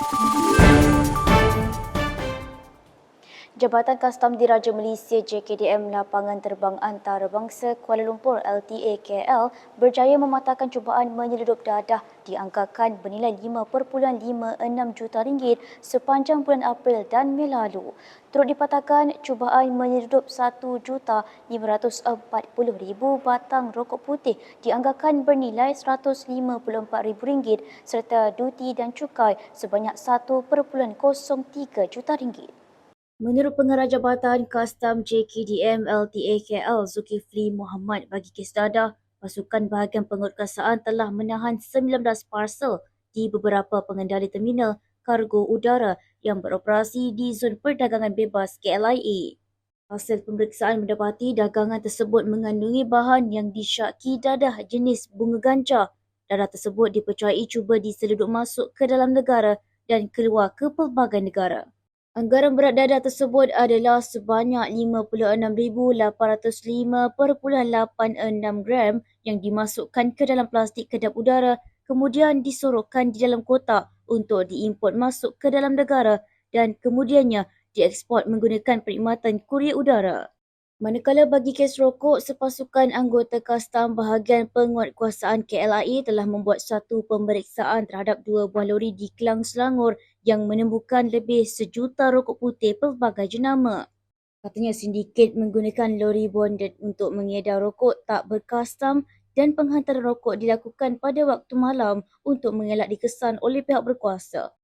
Thank you. Jabatan Kastam Diraja Malaysia JKDM Lapangan Terbang Antarabangsa Kuala Lumpur LTA KL berjaya mematahkan cubaan menyeludup dadah dianggarkan bernilai 5.56 juta ringgit sepanjang bulan April dan Mei lalu. Turut dipatahkan cubaan menyeludup 1 juta 540 ribu batang rokok putih dianggarkan bernilai 154 ribu ringgit serta duti dan cukai sebanyak 1.03 juta ringgit. Menurut Pengarah Jabatan Kastam JKDM LTA KL Zulkifli Muhammad bagi kes dadah, pasukan bahagian penguatkuasaan telah menahan 19 parsel di beberapa pengendali terminal kargo udara yang beroperasi di zon perdagangan bebas KLIA. Hasil pemeriksaan mendapati dagangan tersebut mengandungi bahan yang disyaki dadah jenis bunga ganja. Dadah tersebut dipercayai cuba diseluduk masuk ke dalam negara dan keluar ke pelbagai negara. Anggaran berat dadah tersebut adalah sebanyak 56,805.86 gram yang dimasukkan ke dalam plastik kedap udara kemudian disorokkan di dalam kotak untuk diimport masuk ke dalam negara dan kemudiannya dieksport menggunakan perkhidmatan kurier udara. Manakala bagi kes rokok, sepasukan anggota kastam bahagian penguatkuasaan KLIA telah membuat satu pemeriksaan terhadap dua buah lori di Kelang Selangor yang menemukan lebih sejuta rokok putih pelbagai jenama. Katanya sindiket menggunakan lori bonded untuk mengedar rokok tak berkastam dan penghantaran rokok dilakukan pada waktu malam untuk mengelak dikesan oleh pihak berkuasa.